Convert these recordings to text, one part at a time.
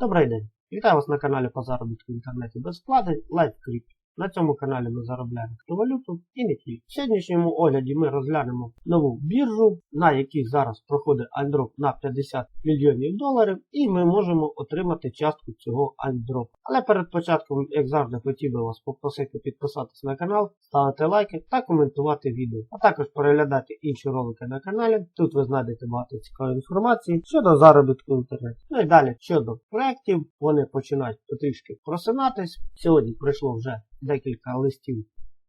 Добрий день! Вітаю вас на каналі по заробітку в інтернеті без вкладень LiveCrypt. На цьому каналі ми заробляємо криптовалюту і не тільки. В сьогоднішньому огляді ми розглянемо нову біржу, на якій зараз проходить альдроп на 50 мільйонів доларів, і ми можемо отримати частку цього альдропу. Але перед початком, як завжди, хотів би вас попросити підписатись на канал, ставити лайки та коментувати відео, а також переглядати інші ролики на каналі. Тут ви знайдете багато цікавої інформації щодо заробітку в інтернеті. Ну і далі щодо проєктів, вони починають потрішки просинатись. Сьогодні прийшло вже декілька листів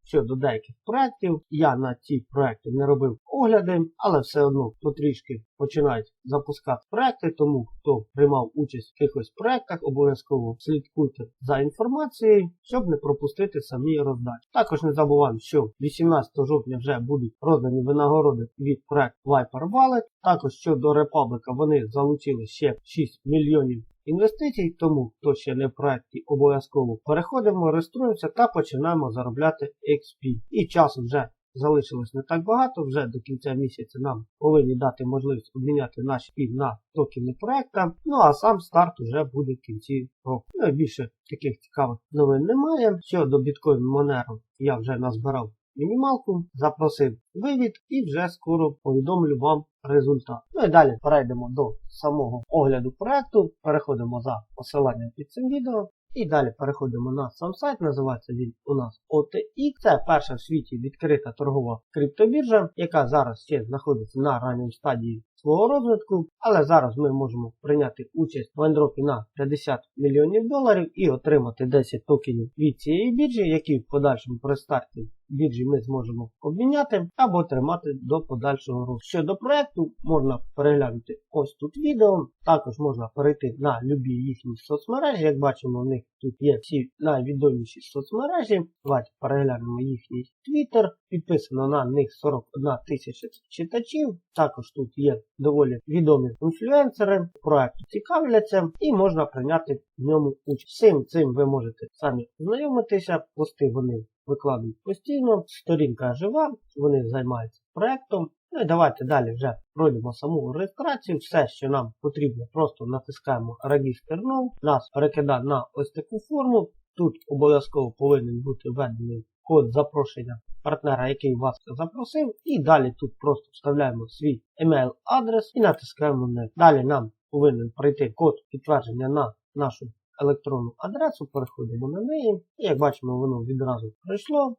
щодо деяких проєктів. Я на ці проекти не робив огляди, але все одно потрішки починають запускати проекти, тому хто приймав участь в якихось проектах, обов'язково слідкуйте за інформацією, щоб не пропустити самі роздачі. Також не забуваємо, що 18 жовтня вже будуть роздані винагороди від проекту Viper Wallet. Також щодо Republic вони залучили ще 6 мільйонів інвестицій, тому хто ще не в проєкті, обов'язково переходимо, реєструємося та починаємо заробляти XP. І часу вже залишилось не так багато, вже до кінця місяця нам повинні дати можливість обміняти наші пів на токени проекта. Ну а сам старт вже буде в кінці року. Ну більше таких цікавих новин немає. Щодо біткоін Monero я вже назбирав мінімалку, запросив вивід і вже скоро повідомлю вам результат. Ну і далі перейдемо до самого огляду проекту. Переходимо за посиланням під цим відео. І далі переходимо на сам сайт, називається він у нас OTX. Це перша в світі відкрита торгова криптобіржа, яка зараз ще знаходиться на ранній стадії свого розвитку. Але зараз ми можемо прийняти участь в ендропі на 50 мільйонів доларів і отримати 10 токенів від цієї біржі, які в подальшому при старті біржі ми зможемо обміняти або тримати до подальшого росту. Щодо проекту, можна переглянути ось тут відео. Також можна перейти на любі їхні соцмережі. Як бачимо, у них тут є всі найвідоміші соцмережі. Давайте переглянемо їхній Twitter. Підписано на них 41 тисяча читачів. Також тут є доволі відомі інфлюенсери, проекту цікавляться і можна прийняти в ньому участь. Всім цим ви можете самі знайомитися, пости вони викладають постійно, сторінка жива, вони займаються проектом. Ну і давайте далі вже пройдемо саму реєстрацію. Все, що нам потрібно, просто натискаємо Register Now, нас перекидає на ось таку форму. Тут обов'язково повинен бути введений код запрошення партнера, який вас запросив. І далі тут просто вставляємо свій email адрес і натискаємо на Далі нам повинен прийти код підтвердження на нашу електронну адресу, переходимо на неї. І як бачимо, воно відразу прийшло.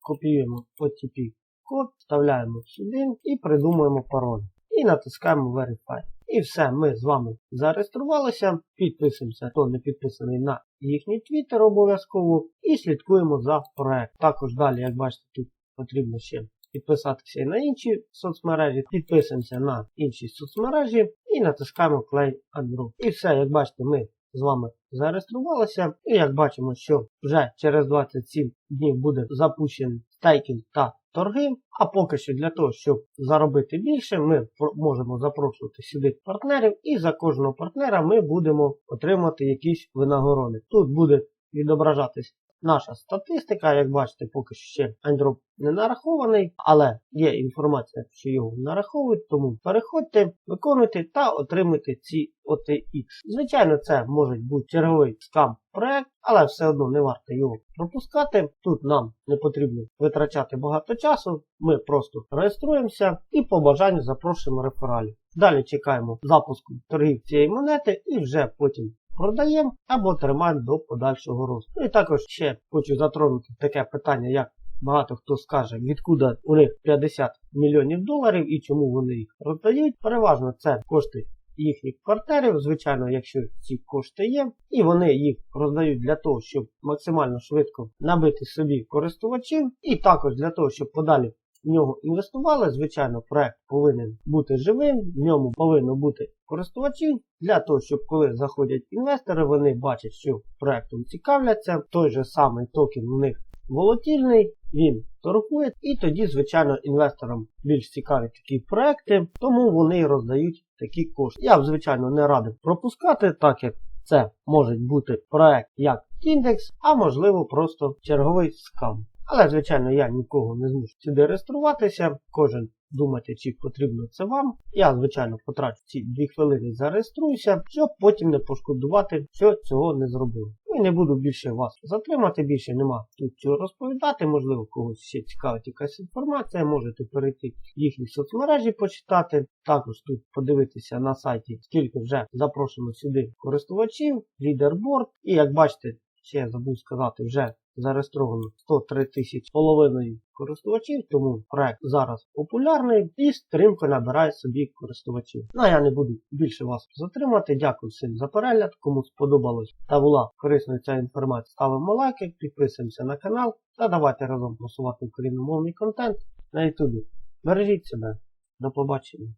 Копіюємо OTP код, вставляємо сюди і придумуємо пароль. І натискаємо Verify. І все, ми з вами зареєструвалися. Підписуємося, хто не підписаний на їхній Twitter обов'язково. І слідкуємо за проект. Також далі, як бачите, тут потрібно ще підписатися і на інші соцмережі. Підписуємося на інші соцмережі і натискаємо Play and І все, як бачите, ми з вами зареєструвалися. І як бачимо, що вже через 27 днів буде запущений стейкінг та торги. А поки що для того, щоб заробити більше, ми можемо запрошувати сюди партнерів, і за кожного партнера ми будемо отримати якісь винагороди. Тут буде відображатись наша статистика, як бачите, поки що ще андроп не нарахований, але є інформація, що його нараховують, тому переходьте, виконуйте та отримуйте ці OTX. Звичайно, це може бути черговий скам проект, але все одно не варто його пропускати. Тут нам не потрібно витрачати багато часу. Ми просто реєструємося і по бажанню запрошуємо рефералів. Далі чекаємо запуску торгів цієї монети і вже потім продаємо або тримаємо до подальшого росту. Ну і також ще хочу затронути таке питання, як багато хто скаже, відкуди у них 50 мільйонів доларів і чому вони їх роздають. Переважно це кошти їхніх партнерів, звичайно, якщо ці кошти є, і вони їх роздають для того, щоб максимально швидко набити собі користувачів, і також для того, щоб подалі в нього інвестували. Звичайно, проект повинен бути живим, в ньому повинно бути користувачі для того, щоб коли заходять інвестори, вони бачать, що проектом цікавляться. Той же самий токен у них волатільний, він торгує, і тоді, звичайно, інвесторам більш цікаві такі проекти, тому вони роздають такі кошти. Я б, звичайно, не радив пропускати, так як це може бути проект як індекс, а можливо просто черговий скам. Але, звичайно, я нікого не змушу сюди реєструватися. Кожен думайте, чи потрібно це вам. Я, звичайно, потрачу ці 2 хвилини, зареєструюся, щоб потім не пошкодувати, що цього не зробив. Ну і не буду більше вас затримати, більше нема тут чого розповідати. Можливо, когось ще цікавить якась інформація, можете перейти в їхні соцмережі почитати. Також тут подивитися на сайті, скільки вже запрошено сюди користувачів, лідерборд. І як бачите, ще я забув сказати, вже зареєстровано 103 тисячі половиною користувачів, тому проект зараз популярний і стрімко набирає собі користувачів. Ну а я не буду більше вас затримати. Дякую всім за перегляд. Кому сподобалось та була корисною ця інформація, ставимо лайки, підписуємося на канал та давайте разом просувати україномовний контент на ютубі. Бережіть себе. До побачення.